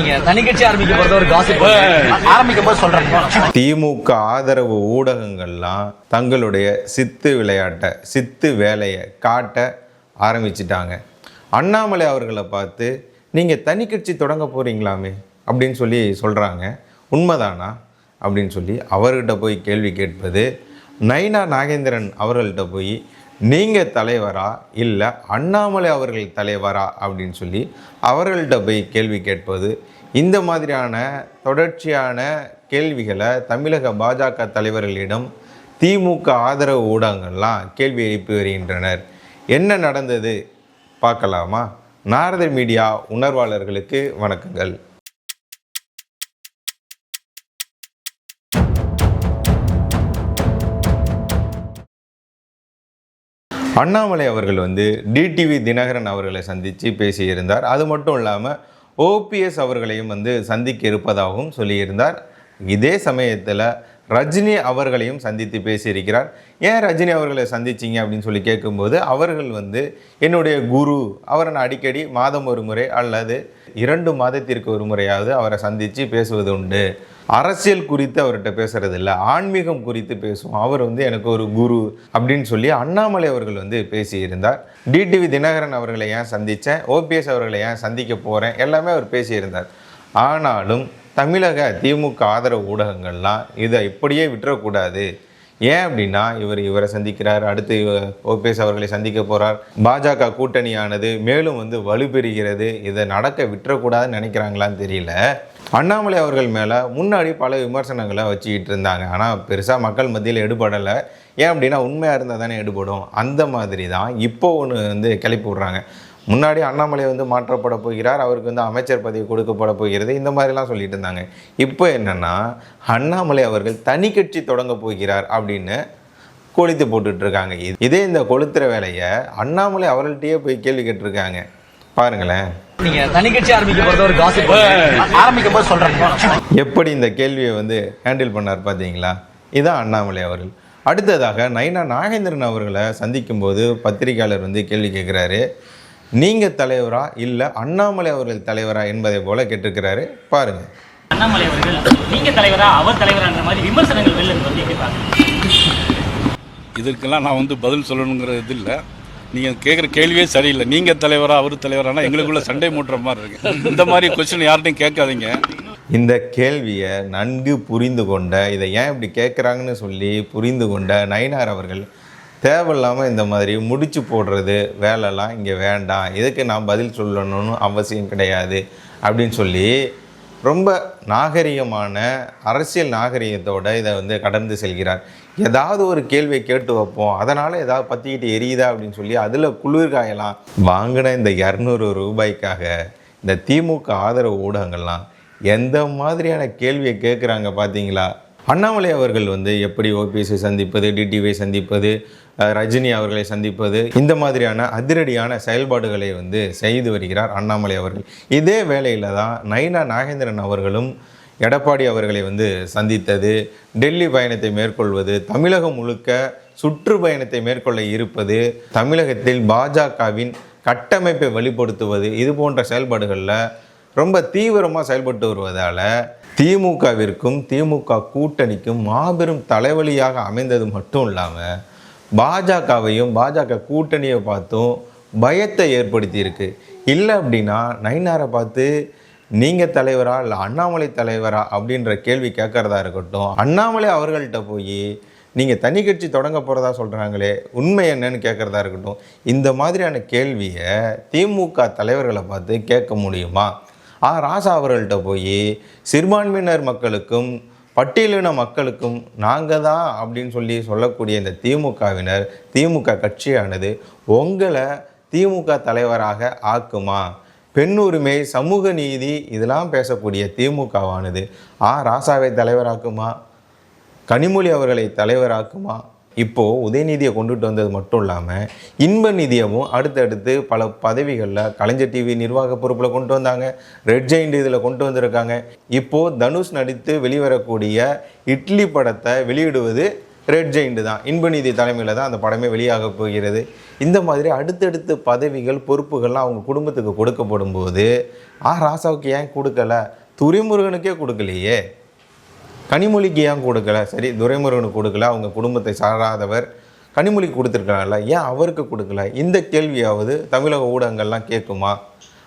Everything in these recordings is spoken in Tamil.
நீங்க தனி கட்சி ஆரம்பிக்க போறது ஒரு காசிப் ஆரம்பிக்கும் போது சொல்றேன். திமுக ஆதரவு ஊடகங்கள்லாம் தங்களுடைய சித்து விளையாட்டை சித்து வேலையை காட்ட ஆரம்பிச்சிட்டாங்க. அண்ணாமலை அவர்களை பார்த்து நீங்கள் தனி கட்சி தொடங்க போகிறீங்களாமே அப்படின்னு சொல்லி சொல்கிறாங்க உண்மைதானா? அப்படின்னு சொல்லி அவர்கிட்ட போய் கேள்வி கேட்பது நைனா நாகேந்திரன் அவர்கள்ட்ட போய் நீங்கள் தலைவரா இல்லை அண்ணாமலை அவர்கள் தலைவரா அப்படின்னு சொல்லி அவர்கள்ட்ட போய் கேள்வி கேட்பது இந்த மாதிரியான தொடர்ச்சியான கேள்விகளை தமிழக பாஜக தலைவர்களிடம் திமுக ஆதரவு ஊடகங்கள்லாம் கேள்வி எழுப்பி வருகின்றனர். என்ன நடந்தது? பார்க்கலாமா? நாரத மீடியா உணர்வாளர்களுக்கு வணக்கங்கள். அண்ணாமலை அவர்கள் வந்து டிடிவி தினகரன் அவர்களை சந்தித்து பேசியிருந்தார். அது மட்டும் இல்லாமல் ஓபிஎஸ் அவர்களையும் வந்து சந்திக்க இருப்பதாகவும் சொல்லியிருந்தார். இதே சமயத்தில் ரஜினி அவர்களையும் சந்தித்து பேசியிருக்கிறார். ஏன் ரஜினி அவர்களை சந்திச்சிங்க அப்படின்னு சொல்லி கேட்கும்போது அவர்கள் வந்து என்னுடைய குரு அவரை நான் அடிக்கடி மாதம் ஒரு முறை அல்லது இரண்டு மாதத்திற்கு ஒரு முறையாவது அவரை சந்தித்து பேசுவது உண்டு. அரசியல் குறித்து அவர்கிட்ட பேசுறது இல்லை ஆன்மீகம் குறித்து பேசுவோம். அவர் வந்து எனக்கு ஒரு குரு அப்படின்னு சொல்லி அண்ணாமலை அவர்கள் வந்து பேசியிருந்தார். டிடிவி தினகரன் அவர்களை ஏன் சந்தித்தேன் ஓபிஎஸ் அவர்களை ஏன் சந்திக்க போகிறேன் எல்லாமே அவர் பேசியிருந்தார். ஆனாலும் தமிழக திமுக ஆதரவு ஊடகங்கள்லாம் இதை இப்படியே விட்டுறக்கூடாது. ஏன் அப்படின்னா இவர் இவரை சந்திக்கிறார் அடுத்து ஓபிஎஸ் அவர்களை சந்திக்க போகிறார் பாஜக கூட்டணியானது மேலும் வந்து வலுப்பெறுகிறது இதை நடக்க விட்டுறக்கூடாதுன்னு நினைக்கிறாங்களான்னு தெரியல. அண்ணாமலை அவர்கள் மேலே முன்னாடி பல விமர்சனங்களை வச்சுக்கிட்டு இருந்தாங்க. ஆனால் பெருசாக மக்கள் மத்தியில் எடுபடலை. ஏன் அப்படின்னா உண்மையாக இருந்தால் தானே எடுபடும். அந்த மாதிரி தான் இப்போ ஒன்று வந்து கிளப்பி விட்றாங்க. முன்னாடி அண்ணாமலை வந்து மாற்றப்பட போகிறார் அவருக்கு வந்து அமைச்சர் பதவி கொடுக்கப்பட போகிறது இந்த மாதிரிலாம் சொல்லிட்டு இருந்தாங்க. இப்போ என்னென்னா அண்ணாமலை அவர்கள் தனி கட்சி தொடங்க போகிறார் அப்படின்னு கொளுத்து போட்டுட்ருக்காங்க இதே இந்த கொளுத்துற வேலையை அண்ணாமலை அவர்கள்ட்டையே போய் கேள்வி கேட்டிருக்காங்க. பாருங்களேன். நீங்க தனி கட்சி ஆரம்பிக்க போறது ஒரு காசிப் ஆரம்பிக்கும் போது சொல்றேன். எப்படி இந்த கேள்வியை வந்து ஹேண்டில் பண்ணார் பார்த்தீங்களா இதான் அண்ணாமலை அவர்கள். அடுத்ததாக நைனா நாகேந்திரன் அவர்களை சந்திக்கும்போது பத்திரிகையாளர் வந்து கேள்வி கேட்குறாரு நீங்கள் தலைவரா இல்லை அண்ணாமலை அவர்கள் தலைவரா என்பதை போல கேட்டிருக்கிறாரு. பாருங்க. அண்ணாமலை அவர்கள் நீங்க தலைவரா அவர் தலைவரான்ற மாதிரி விமர்சனங்கள் வெளில வந்து கேட்பாங்க. இதற்கெல்லாம் நான் வந்து பதில் சொல்லணுங்கிற இது இல்லை. நீங்கள் கேட்குற கேள்வியே சரியில்லை. நீங்கள் தலைவரா அவர் தலைவரானா எங்களுக்குள்ள சண்டை மூட்டுற மாதிரி இருக்கு. இந்த மாதிரி கொஸ்டின் யார்ட்டையும் கேட்காதீங்க. இந்த கேள்வியை நன்கு புரிந்து கொண்ட இதை ஏன் இப்படி கேட்குறாங்கன்னு சொல்லி புரிந்து கொண்ட நயினார் அவர்கள் தேவையில்லாமல் இந்த மாதிரி முடிச்சு போடுறது வேலைலாம் இங்கே வேண்டாம். இதுக்கு நான் பதில் சொல்லணும்னு அவசியம் கிடையாது அப்படின்னு சொல்லி ரொம்ப நாகரிகமான அரசியல் நாகரிகத்தோடு இதை வந்து கடந்து செல்கிறார். ஏதாவது ஒரு கேள்வியை கேட்டு வைப்போம். அதனால் ஏதாவது பற்றிக்கிட்டு எரியுதா அப்படின்னு சொல்லி அதில் குளிர்காயலாம். வாங்கின இந்த இரநூறு ரூபாய்க்காக இந்த திமுக ஆதரவு ஊடகங்கள்லாம் எந்த மாதிரியான கேள்வியை கேட்குறாங்க பார்த்தீங்களா அண்ணாமலை அவர்கள் வந்து எப்படி ஓபிஎஸ்ஐ சந்திப்பது டிடிவை சந்திப்பது ரஜினி அவர்களை சந்திப்பது இந்த மாதிரியான அதிரடியான செயல்பாடுகளை வந்து செய்து வருகிறார் அண்ணாமலை அவர்கள். இதே வேளையில் தான் நைனா நாகேந்திரன் அவர்களும் எடப்பாடி அவர்களை வந்து சந்தித்தது டெல்லி பயணத்தை மேற்கொள்வது தமிழகம் முழுக்க சுற்றுப்பயணத்தை மேற்கொள்ள இருப்பது தமிழகத்தில் பாஜகவின் கட்டமைப்பை வலுப்படுத்துவது இது போன்ற செயல்பாடுகளில் ரொம்ப தீவிரமாக செயல்பட்டு வருவதால் திமுகவிற்கும் திமுக கூட்டணிக்கும் மாபெரும் தலைவலியாக அமைந்தது மட்டும் இல்லாமல் பாஜகவையும் பாஜக கூட்டணியை பார்த்தும் பயத்தை ஏற்படுத்தியிருக்கு. இல்லை அப்படின்னா நைனாரை பார்த்து நீங்கள் தலைவரா இல்லை அண்ணாமலை தலைவரா அப்படின்ற கேள்வி கேட்குறதா இருக்கட்டும் அண்ணாமலை அவர்கள்ட்ட போய் நீங்கள் தனி கட்சி தொடங்க போகிறதா சொல்கிறாங்களே உண்மை என்னன்னு கேட்குறதா இருக்கட்டும் இந்த மாதிரியான கேள்வியை திமுக தலைவர்களை பார்த்து கேட்க முடியுமா? ஆ ராசா அவர்கள்ட்ட போய் சிறுபான்மையினர் மக்களுக்கும் பட்டியலின மக்களுக்கும் நாங்கள் தான் அப்படின்னு சொல்லி சொல்லக்கூடிய இந்த திமுகவினர் திமுக கட்சியானது உங்களை திமுக தலைவராக ஆக்குமா? பெண் உரிமை சமூக நீதி இதெல்லாம் பேசக்கூடிய திமுகவானது. ஆ ராசாவை தலைவராக்குமா? கனிமொழி அவர்களை தலைவராக்குமா? இப்போது உதயநிதியை கொண்டுட்டு வந்தது மட்டும் இல்லாமல் இன்ப நிதியமும் அடுத்தடுத்து பல பதவிகளில் கலைஞர் டிவி நிர்வாக பொறுப்பில் கொண்டு வந்தாங்க. ரெட் ஜெயிண்ட் இதில் கொண்டு வந்திருக்காங்க. இப்போது தனுஷ் நடித்து வெளிவரக்கூடிய இட்லி படத்தை வெளியிடுவது ரெட் ஜெயிண்ட் தான். இன்பநீதி தலைமையில் தான் அந்த படமே வெளியாக போகிறது. இந்த மாதிரி அடுத்தடுத்து பதவிகள் பொறுப்புகள்லாம் அவங்க குடும்பத்துக்கு கொடுக்கப்படும் போது ஆ ராசாவுக்கு ஏன் கொடுக்கல? துரைமுருகனுக்கே கொடுக்கலையே. கனிமொழிக்கு ஏன் கொடுக்கல? சரி துரைமுருகனுக்கு கொடுக்கல. அவங்க குடும்பத்தை சாராதவர். கனிமொழிக்கு கொடுத்துருக்கலாம்ல ஏன் அவருக்கு கொடுக்கல? இந்த கேள்வியாவது தமிழக ஊடகங்கள்லாம் கேட்குமா?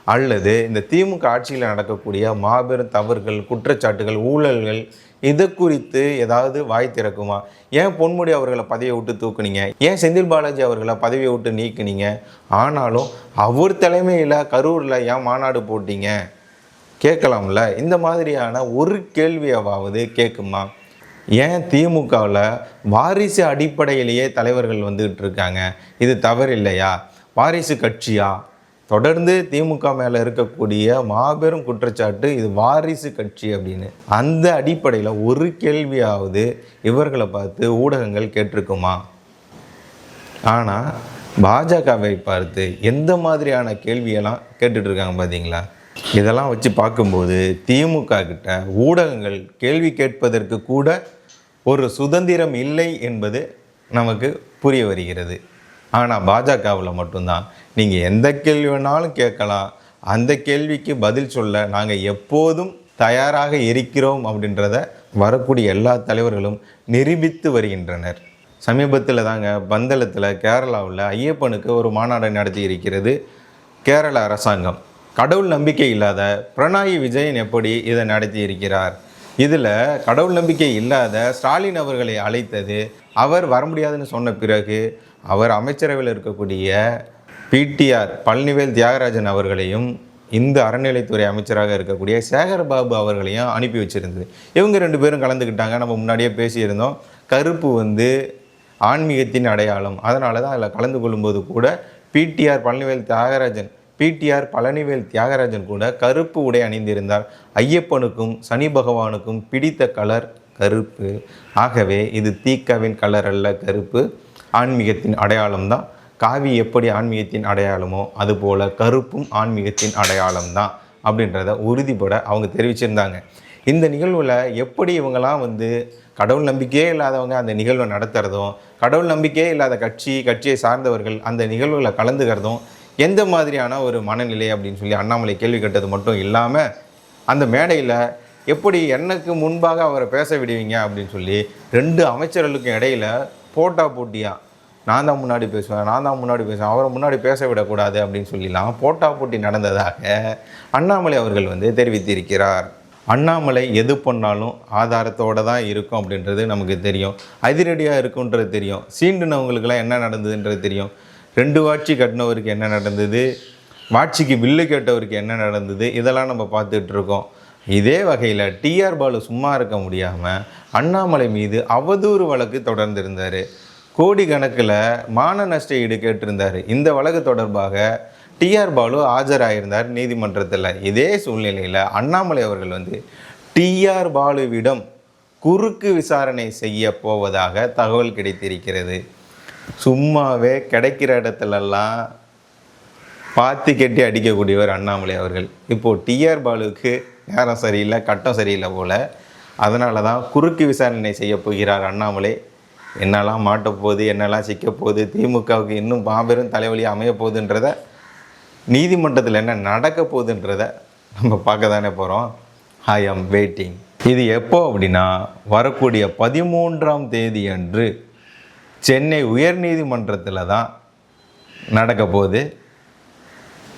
அல்லது இந்த திமுக ஆட்சியில் நடக்கக்கூடிய மாபெரும் தவறுகள் குற்றச்சாட்டுகள் ஊழல்கள் இது குறித்து ஏதாவது வாய் திறக்குமா? ஏன் பொன்முடி அவர்களை பதவியை விட்டு தூக்குனீங்க? ஏன் செந்தில் பாலாஜி அவர்களை பதவியை விட்டு நீக்குனீங்க? ஆனாலும் அவர் தலைமையில் கரூரில் ஏன் மாநாடு போட்டீங்க? கேட்கலாம்ல. இந்த மாதிரியான ஒரு கேள்வியாவது கேட்குமா? ஏன் திமுகவில் வாரிசு அடிப்படையிலேயே தலைவர்கள் வந்துகிட்டு இருக்காங்க? இது தவறு இல்லையா வாரிசு கட்சியா? தொடர்ந்து திமுக மேலே இருக்கக்கூடிய மாபெரும் குற்றச்சாட்டு இது வாரிசு கட்சி அப்படின்னு. அந்த அடிப்படையில் ஒரு கேள்வியாவது இவர்களை பார்த்து ஊடகங்கள் கேட்டிருக்குமா? ஆனால் பாஜகவை பார்த்து எந்த மாதிரியான கேள்வியெல்லாம் கேட்டுட்டு இருக்காங்க பார்த்தீங்களா இதெல்லாம் வச்சு பார்க்கும்போது திமுக கிட்ட ஊடகங்கள் கேள்வி கேட்பதற்கு கூட ஒரு சுதந்திரம் இல்லை என்பது நமக்கு புரிய வருகிறது. ஆனால் பாஜகவில் மட்டும்தான். நீங்கள் எந்த கேள்வி வேணாலும் கேட்கலாம். அந்த கேள்விக்கு பதில் சொல்ல நாங்கள் எப்போதும் தயாராக இருக்கிறோம் அப்படின்றத வரக்கூடிய எல்லா தலைவர்களும் நிரூபித்து வருகின்றனர். சமீபத்தில் தாங்க பந்தளத்தில் கேரளாவில் ஐயப்பனுக்கு ஒரு மாநாடு நடத்தி இருக்கிறது கேரள அரசாங்கம். கடவுள் நம்பிக்கை இல்லாத பிரணாயி விஜயன் எப்படி இதை நடத்தி இருக்கிறார்? இதில் கடவுள் நம்பிக்கை இல்லாத ஸ்டாலின் அவர்களை அழைத்தது அவர் வர முடியாதுன்னு சொன்ன பிறகு அவர் அமைச்சரவையில் இருக்கக்கூடிய பிடிஆர் பழனிவேல் தியாகராஜன் அவர்களையும் இந்து அறநிலைத்துறை அமைச்சராக இருக்கக்கூடிய சேகர் பாபு அவர்களையும் அனுப்பி வச்சுருந்தது. இவங்க ரெண்டு பேரும் கலந்துக்கிட்டாங்க. நம்ம முன்னாடியே பேசியிருந்தோம். கருப்பு வந்து ஆன்மீகத்தின் அடையாளம். அதனால தான் அதில் கலந்து கொள்ளும்போது கூட பிடிஆர் பழனிவேல் தியாகராஜன் பிடிஆர் பழனிவேல் தியாகராஜன் கூட கருப்பு உடை அணிந்திருந்தார். ஐயப்பனுக்கும் சனி பகவானுக்கும் பிடித்த கலர் கருப்பு. ஆகவே இது தீக்காவின் கலர் அல்ல கருப்பு. ஆன்மீகத்தின் அடையாளம் தான். காவி எப்படி ஆன்மீகத்தின் அடையாளமோ அதுபோல் கருப்பும் ஆன்மீகத்தின் அடையாளம் தான் அப்படின்றத உறுதிப்பட அவங்க தெரிவிச்சிருந்தாங்க. இந்த நிகழ்வில் எப்படி இவங்கெல்லாம் வந்து கடவுள் நம்பிக்கையே இல்லாதவங்க அந்த நிகழ்வை நடத்துகிறதும் கடவுள் நம்பிக்கையே இல்லாத கட்சி கட்சியை சார்ந்தவர்கள் அந்த நிகழ்வுகளை கலந்துக்கிறதும் எந்த மாதிரியான ஒரு மனநிலை அப்படின்னு சொல்லி அண்ணாமலை கேள்வி கேட்டது மட்டும் இல்லாமல் அந்த மேடையில் எப்படி எனக்கு முன்பாக அவரை பேச விடுவீங்க அப்படின்னு சொல்லி ரெண்டு அமைச்சர்களுக்கும் இடையில போட்டா போட்டியா? நான் தான் முன்னாடி பேசுவேன் நான் தான் முன்னாடி பேசுவேன் அவரை முன்னாடி பேச விடக்கூடாது அப்படின்னு சொல்லிலாம் போட்டா போட்டி நடந்ததாக அண்ணாமலை அவர்கள் வந்து தெரிவித்திருக்கிறார். அண்ணாமலை எது பண்ணாலும் ஆதாரத்தோடு தான் இருக்கும் அப்படின்றது நமக்கு தெரியும். அதிரடியாக இருக்குன்றது தெரியும். சீண்டுனவங்களுக்கெல்லாம் என்ன நடந்ததுன்றது தெரியும். ரெண்டு வாட்சி கட்டினவருக்கு என்ன நடந்தது? வாட்சிக்கு பில்லு கேட்டவருக்கு என்ன நடந்தது? இதெல்லாம் நம்ம பார்த்துட்ருக்கோம் இதே வகையில் டிஆர் பாலு சும்மா இருக்க முடியாமல் அண்ணாமலை மீது அவதூறு வழக்கு தொடர்ந்திருந்தார். கோடி கணக்கில் மான நஷ்ட ஈடு கேட்டிருந்தார். இந்த வழக்கு தொடர்பாக டிஆர் பாலு ஆஜராயிருந்தார் நீதிமன்றத்தில். இதே சூழ்நிலையில் அண்ணாமலை அவர்கள் வந்து டிஆர் பாலுவிடம் குறுக்கு விசாரணை செய்ய போவதாக தகவல் கிடைத்திருக்கிறது. சும்மாவே கிடைக்கிற இடத்துலலாம் பாத்தி கட்டி அடிக்கக்கூடியவர் அண்ணாமலை அவர்கள். இப்போது டிஆர் பாலுவுக்கு நேரம் சரியில்லை கட்டம் சரியில்லை போல். அதனால தான் குறுக்கு விசாரணை செய்ய போகிறார் அண்ணாமலை. என்னெல்லாம் மாட்டப்போகுது என்னெல்லாம் சிக்க போகுது திமுகவுக்கு இன்னும் மாபெரும் தலைவலி அமைய போகுதுன்றத நீதிமன்றத்தில் என்ன நடக்க போகுதுன்றத நம்ம பார்க்க தானே போகிறோம் ஐ ஆம் வெயிட்டிங் இது எப்போ அப்படின்னா வரக்கூடிய பதிமூன்றாம் தேதி அன்று சென்னை உயர்நீதிமன்றத்தில் தான் நடக்க போகுது.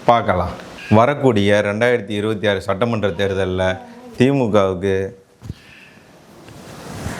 பார்க்கலாம். வரக்கூடிய ரெண்டாயிரத்தி இருபத்தி ஆறு சட்டமன்ற தேர்தலில் திமுகவுக்கு